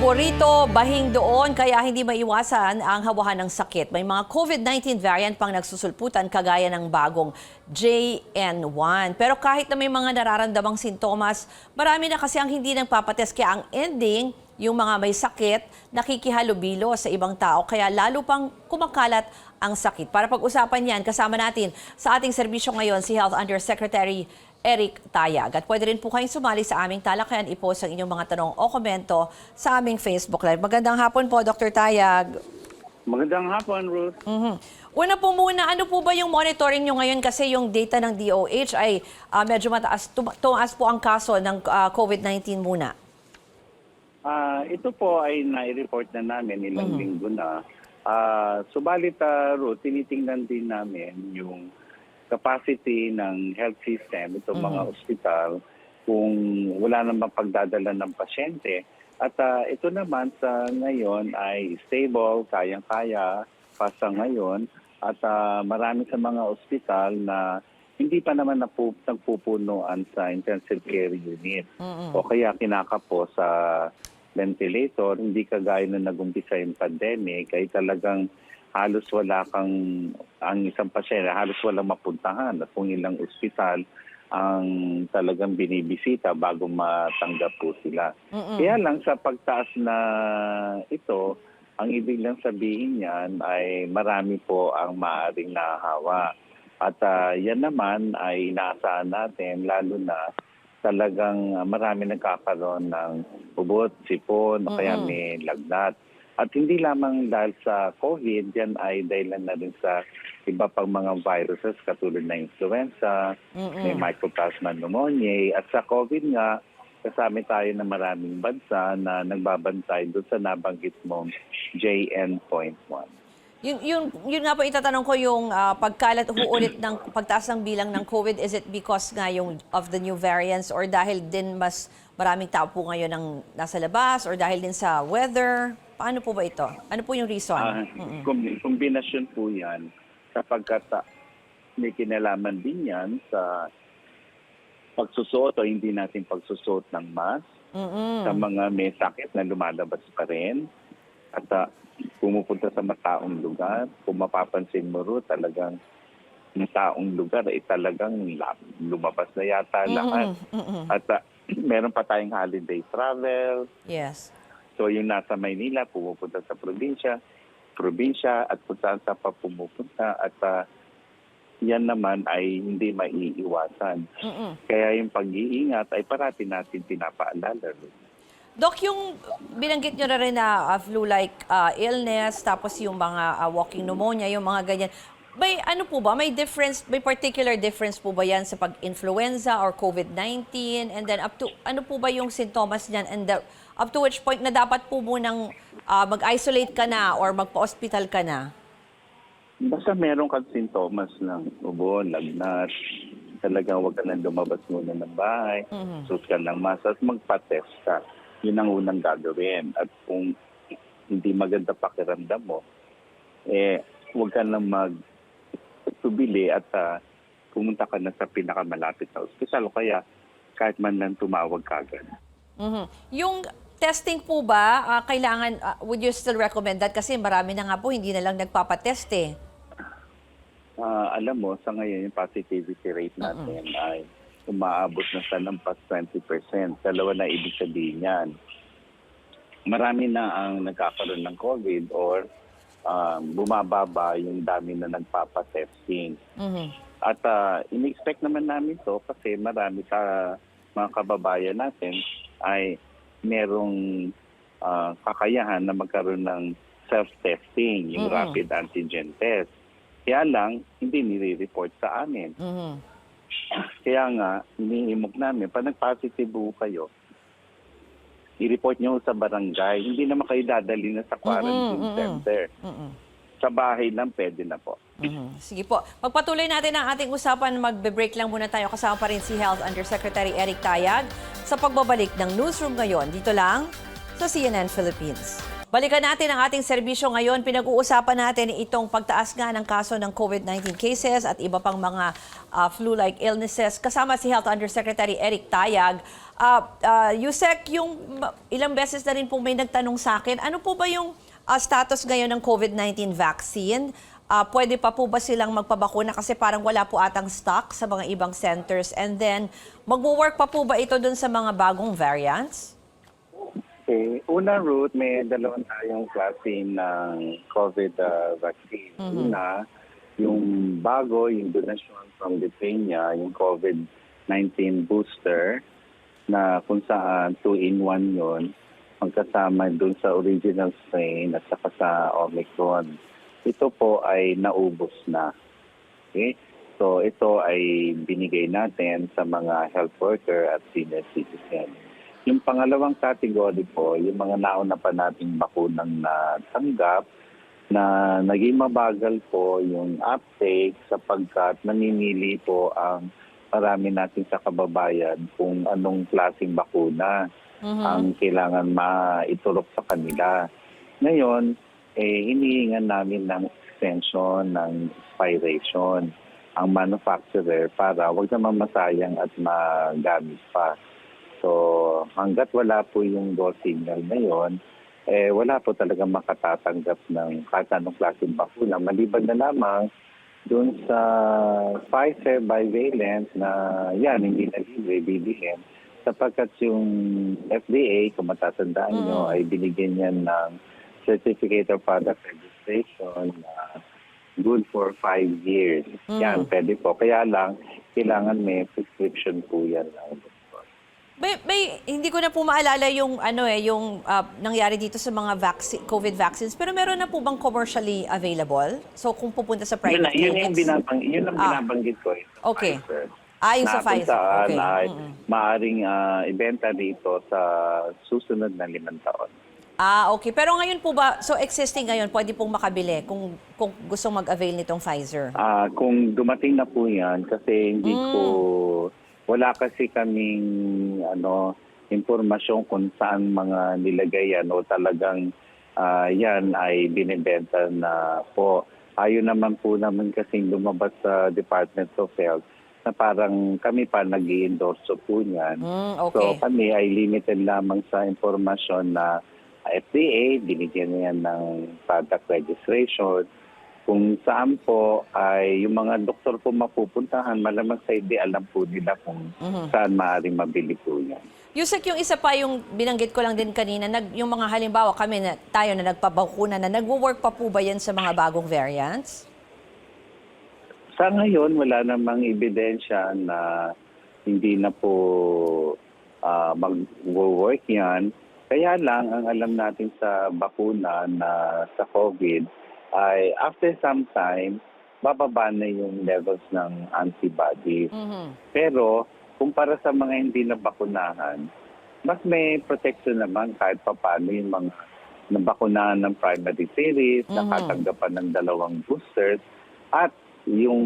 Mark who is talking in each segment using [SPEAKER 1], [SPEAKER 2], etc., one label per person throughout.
[SPEAKER 1] Tubo rito, bahing doon, kaya hindi maiwasan ang hawahan ng sakit. May mga COVID-19 variant pang nagsusulputan kagaya ng bagong JN1. Pero kahit na may mga nararamdamang sintomas, marami na kasi ang hindi nagpapatest. Kaya ang ending, yung mga may sakit, nakikihalubilo sa ibang tao. Kaya lalo pang kumakalat ang sakit. Para pag-usapan yan, kasama natin sa ating serbisyo ngayon si Health Undersecretary Eric Tayag. At pwede rin po kayong sumali sa aming talakayan. I-post ang inyong mga tanong o komento sa aming Facebook Live. Magandang hapon po, Dr. Tayag.
[SPEAKER 2] Magandang hapon, Ruth.
[SPEAKER 1] Mhm. Una po muna, ano po ba yung monitoring nyo ngayon? Kasi yung data ng DOH ay ah, medyo mataas. Tum- tumaas po ang kaso ng ah, COVID-19 muna.
[SPEAKER 2] Ah, ito po ay nai-report na namin ilang linggo na. Ah, subalit, ah, Ruth, tinitingnan din namin yung capacity ng health system, itong mga ospital, kung wala namang pagdadala ng pasyente. At ah, ito naman sa ngayon ay stable, kayang-kaya pa sa ngayon. At ah, marami sa mga ospital na hindi pa naman napu- nagpupunuan sa intensive care unit. O kaya kinakapo sa ventilator, hindi kagaya na nag-umpisa yung pandemic, ay talagang halos wala kang, ang isang pasyente, halos walang mapuntahan at kung ilang ospital ang talagang binibisita bago matanggap po sila. Kaya lang sa pagtaas na ito, ang ibig lang sabihin niyan ay marami po ang maaaring nahahawa. At ah, yan naman ay inaasahan natin lalo na talagang marami nagkakaroon ng ubot, sipon, o kaya may lagnat. At hindi lamang dahil sa COVID, yan ay dahilan na rin sa iba pang mga viruses katulad ng influenza, may mycoplasma pneumoniae. At sa COVID nga, kasama tayo ng maraming bansa na nagbabantay doon sa nabanggit mong JN.1.
[SPEAKER 1] Yun, yun, yun nga po itatanong ko yung ah, pagkalat ho ulit ng pagtaas ng bilang ng COVID, is it because nga yung of the new variants or dahil din mas maraming tao po ngayon ang nasa labas or dahil din sa weather? Paano po ba ito? Ano po yung reason?
[SPEAKER 2] Ah, kombi- kombinasyon po yan ah, may kinalaman din yan sa pagsusuot o hindi natin pagsusuot ng mask
[SPEAKER 1] Mm-mm.
[SPEAKER 2] sa mga may sakit na lumalabas pa rin at ah, pumupunta sa mataong lugar. Kung mapapansin mo ro, talagang yung taong lugar ay talagang la- lumabas na yata lahat.
[SPEAKER 1] Mm-mm.
[SPEAKER 2] At ah, meron pa tayong holiday travel,
[SPEAKER 1] Yes.
[SPEAKER 2] So yung nasa Maynila, pumupunta sa probinsya, probinsya at kung saan saan pa pumupunta at ah, yan naman ay hindi maiiwasan.
[SPEAKER 1] Mm-mm.
[SPEAKER 2] Kaya yung pag-iingat ay parati natin pinapaalala.
[SPEAKER 1] Doc, yung binanggit nyo na rin na uh, flu-like uh, illness, tapos yung mga uh, walking pneumonia, yung mga ganyan. May ano po ba? May difference, may particular difference po ba yan sa pag-influenza or COVID-19? And then up to, ano po ba yung sintomas niyan? And the, up to which point na dapat po munang uh, mag-isolate ka na or magpa-hospital ka na?
[SPEAKER 2] Basta meron kang sintomas ng ubo, lagnat, talagang huwag ka nang lumabas muna ng bahay, sus ka ng mask at magpa-test ka. Yun ang unang gagawin. At kung hindi maganda pakiramdam mo, eh, huwag ka nang mag tubili at ah, pumunta ka na sa pinakamalapit na ospital o kaya kahit man lang tumawag ka agad.
[SPEAKER 1] Mhm. Yung testing po ba, uh, kailangan, uh, would you still recommend that? Kasi marami na nga po, hindi na lang nagpapatest eh.
[SPEAKER 2] Ah, alam mo, sa ngayon yung positivity rate natin ay umaabot na sa lampas 20%. Dalawa na ibig sabihin yan. Marami na ang nagkakaroon ng COVID or um, bumababa yung dami na nagpapatesting.
[SPEAKER 1] Mhm.
[SPEAKER 2] At uh, in-expect naman namin to kasi marami sa mga kababayan natin ay merong ah, kakayahan na magkaroon ng self-testing, yung
[SPEAKER 1] Mm-mm.
[SPEAKER 2] rapid antigen test. Kaya lang, hindi nire-report sa amin.
[SPEAKER 1] Mhm.
[SPEAKER 2] Kaya nga, iniimok namin, pag nag-positive po kayo, i-report nyo sa barangay. Hindi naman kayo dadali na sa quarantine
[SPEAKER 1] mm-mm.
[SPEAKER 2] center.
[SPEAKER 1] Mhm.
[SPEAKER 2] Sa bahay lang, pwede na po.
[SPEAKER 1] Mhm. Sige po. Pagpatuloy natin ang ating usapan, magbe-break lang muna tayo. Kasama pa rin si Health Undersecretary Eric Tayag sa pagbabalik ng newsroom ngayon. Dito lang sa CNN Philippines. Balikan natin ang ating serbisyo ngayon. Pinag-uusapan natin itong pagtaas nga ng kaso ng COVID-19 cases at iba pang mga ah, flu-like illnesses. Kasama si Health Undersecretary Eric Tayag. Uh, Yusek, yung ilang beses na rin po may nagtanong sa akin, ano po ba yung ah, status ngayon ng COVID-19 vaccine? Ah, pwede pa po ba silang magpabakuna kasi parang wala po atang stock sa mga ibang centers? And then, magwo-work pa po ba ito dun sa mga bagong variants?
[SPEAKER 2] Okay. Unang route, may dalawang tayong klase ng COVID uh, vaccine. Una, yung bago, yung donation from Lithuania, yung COVID-19 booster, na kung saan 2-in-1 yon magkasama dun sa original strain at saka sa Omicron. Ito po ay naubos na. Okay? So ito ay binigay natin sa mga health worker at senior citizen. Yung pangalawang category po, yung mga nauna pa nating bakunang natanggap na naging mabagal po yung uptake sapagkat namimili po ang marami natin sa kababayan kung anong klaseng bakuna ang kailangan maiturok sa kanila. Ngayon, eh, hinihingan namin ng extension ng expiration ang manufacturer para wag naman masayang at magamit pa. So, hanggat wala po yung go signal na yon, eh, wala po talaga makatatanggap ng kahit anong klaseng bakuna. Maliban na lamang doon sa Pfizer bivalent na yan, hindi na libre, bibilhin. Sapagkat yung FDA, kung matatandaan nyo, ay binigyan yan ng Certificate of Product Registration na good for five years. Yan, pwede po. Kaya lang, kailangan may prescription po yan ng doktor.
[SPEAKER 1] May, may, hindi ko na po maalala yung ano eh, yung ah, nangyari dito sa mga vaccine, COVID vaccines, pero meron na po bang commercially available? So kung pupunta sa
[SPEAKER 2] Yun, na,
[SPEAKER 1] private
[SPEAKER 2] yun, yung
[SPEAKER 1] clinics?
[SPEAKER 2] binabang, yun ang
[SPEAKER 1] Ah.
[SPEAKER 2] binabanggit ko. eh, sa
[SPEAKER 1] Okay.
[SPEAKER 2] Pfizer.
[SPEAKER 1] Ah, yung sa
[SPEAKER 2] na
[SPEAKER 1] Pfizer. Okay.
[SPEAKER 2] ay
[SPEAKER 1] Mm-mm.
[SPEAKER 2] maaring ah, ibenta dito sa susunod na limang taon.
[SPEAKER 1] Ah, okay. Pero ngayon po ba, so existing ngayon, pwede pong makabili kung, kung gusto mag-avail nitong Pfizer?
[SPEAKER 2] Ah, kung dumating na po yan, kasi hindi
[SPEAKER 1] Mm.
[SPEAKER 2] ko, wala kasi kaming ano, impormasyon kung saan mga nilagay yan o talagang ah, yan ay binibenta na po. Ayon naman po naman kasing lumabas sa Department of Health na parang kami pa nag endorse po niyan.
[SPEAKER 1] Mm,
[SPEAKER 2] So
[SPEAKER 1] okay.
[SPEAKER 2] kami ay limited lamang sa informasyon na FDA, binigyan niya ng product registration. Kung saan po ay yung mga doktor po mapupuntahan, malamang sa hindi alam po nila kung
[SPEAKER 1] Mhm.
[SPEAKER 2] saan maaaring mabili po yan.
[SPEAKER 1] Yusek, yung isa pa yung binanggit ko lang din kanina, nag, yung mga halimbawa kami na tayo na nagpabakuna na, nagwo-work pa po ba yan sa mga bagong variants?
[SPEAKER 2] Sa ngayon, wala namang ebidensya na hindi na po ah, mag-work yan. Kaya lang, ang alam natin sa bakuna na sa COVID ay after some time, bababa na yung levels ng antibodies.
[SPEAKER 1] Mhm.
[SPEAKER 2] Pero kumpara sa mga hindi na bakunahan, mas may protection naman kahit papano yung mga nabakunahan ng primary series,
[SPEAKER 1] Mhm.
[SPEAKER 2] nakatanggapan ng dalawang boosters, at yung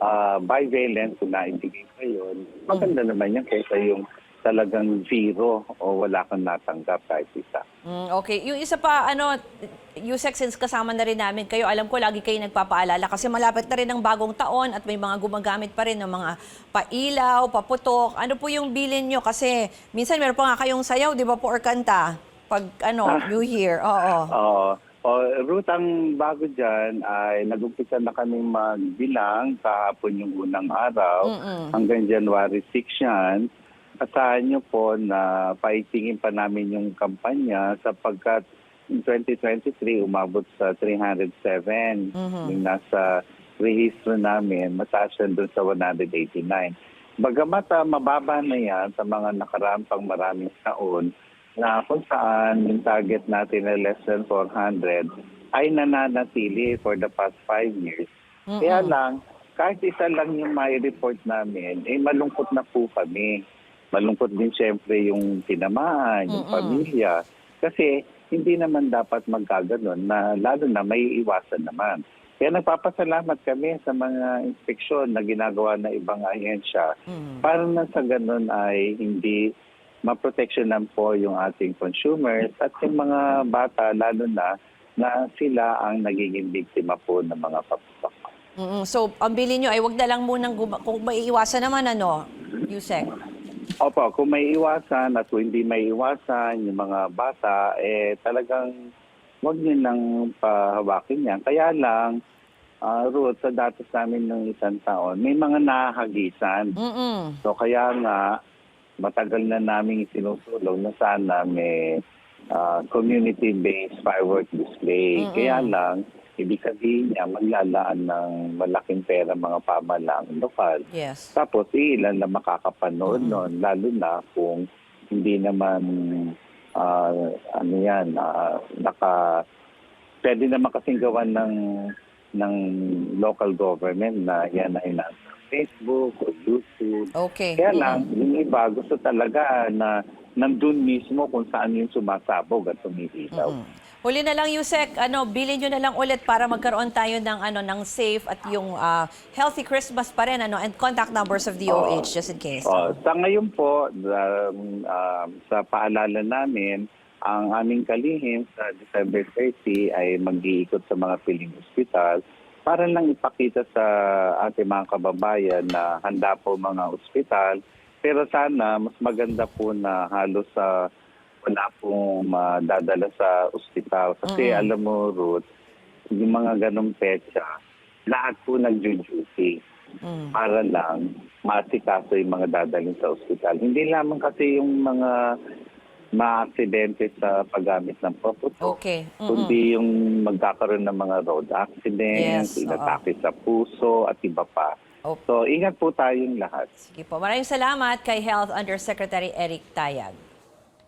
[SPEAKER 2] ah, bivalent kung naibigay pa yun, maganda naman yan kaysa yung talagang zero o wala kang natanggap kahit isa.
[SPEAKER 1] Mm, okay. Yung isa pa, ano, Yusek, since kasama na rin namin kayo, alam ko lagi kayo nagpapaalala kasi malapit na rin ang bagong taon at may mga gumagamit pa rin ng mga pailaw, paputok. Ano po yung bilin nyo? Kasi minsan meron pa nga kayong sayaw, di ba po, or kanta? Pag, ano,
[SPEAKER 2] Ah.
[SPEAKER 1] New Year. Oo.
[SPEAKER 2] Oo. O, root ang bago dyan ay nag-umpisa na kami magbilang kahapon yung unang araw
[SPEAKER 1] Mm-mm.
[SPEAKER 2] hanggang January 6 yan. Asahan nyo po na paitingin pa namin yung kampanya sapagkat in 2023 umabot sa 307
[SPEAKER 1] Mhm.
[SPEAKER 2] yung nasa rehistro namin, mataas yan doon sa 189. Bagamat ah, mababa na yan sa mga nakaraang pang maraming taon, na kung saan yung target natin na less than 400 ay nananatili for the past five years. Kaya lang, kahit isa lang yung may report namin, eh malungkot na po kami. Malungkot din siyempre yung tinamaan, yung
[SPEAKER 1] Mm-mm.
[SPEAKER 2] pamilya. Kasi hindi naman dapat magkaganon na lalo na may iwasan naman. Kaya nagpapasalamat kami sa mga inspeksyon na ginagawa ng ibang ahensya
[SPEAKER 1] Mhm.
[SPEAKER 2] para na sa ganun ay hindi maproteksyonan po yung ating consumers at yung mga bata lalo na na sila ang nagiging biktima po ng mga papupak.
[SPEAKER 1] Mm-mm. So, ang bilin nyo ay wag na lang munang, kung maiiwasan naman, ano, Yusek?
[SPEAKER 2] Opo, kung may iwasan at kung hindi may iwasan yung mga bata, eh talagang huwag nyo nang pahawakin yan. Kaya lang, uh, Ruth, sa datos namin ng isang taon, may mga nahagisan.
[SPEAKER 1] Mm-mm.
[SPEAKER 2] So kaya nga, matagal na namin isinusulong na sana may ah, community-based firework display.
[SPEAKER 1] Mm-mm.
[SPEAKER 2] Kaya lang, ibig sabihin niya, maglalaan ng malaking pera mga pamalang lokal.
[SPEAKER 1] Yes.
[SPEAKER 2] Tapos ilan na makakapanood noon, lalo na kung hindi naman ah, ano yan, ah, naka pwede naman kasing gawan ng ng local government na yan ay nasa Facebook o YouTube.
[SPEAKER 1] Okay.
[SPEAKER 2] Kaya lang, yung iba gusto talaga na nandun mismo kung saan yung sumasabog at tumitilaw.
[SPEAKER 1] Mm. Huli na lang, Yusek, ano, bilhin nyo na lang ulit para magkaroon tayo ng, ano, ng safe at yung ah, healthy Christmas pa rin, ano, and contact numbers of DOH, just in case.
[SPEAKER 2] Oh, sa ngayon po, um, um, sa paalala namin, ang aming kalihim sa December 30 ay mag-iikot sa mga piling ospital para lang ipakita sa ating mga kababayan na handa po mga ospital. Pero sana mas maganda po na halos sa wala pong madadala sa ospital. Kasi
[SPEAKER 1] Mm-mm.
[SPEAKER 2] alam mo, Ruth, yung mga ganong petsa, lahat po nag-duty
[SPEAKER 1] Mm.
[SPEAKER 2] para lang maasikaso yung mga dadalhin sa ospital. Hindi lamang kasi yung mga maaksidente sa paggamit ng paputok,
[SPEAKER 1] Okay. Mm-mm.
[SPEAKER 2] kundi yung magkakaroon ng mga road accidents,
[SPEAKER 1] Yes,
[SPEAKER 2] inatake sa puso at iba pa.
[SPEAKER 1] Opo.
[SPEAKER 2] So ingat po tayong lahat.
[SPEAKER 1] Sige po. Maraming salamat kay Health Undersecretary Eric Tayag.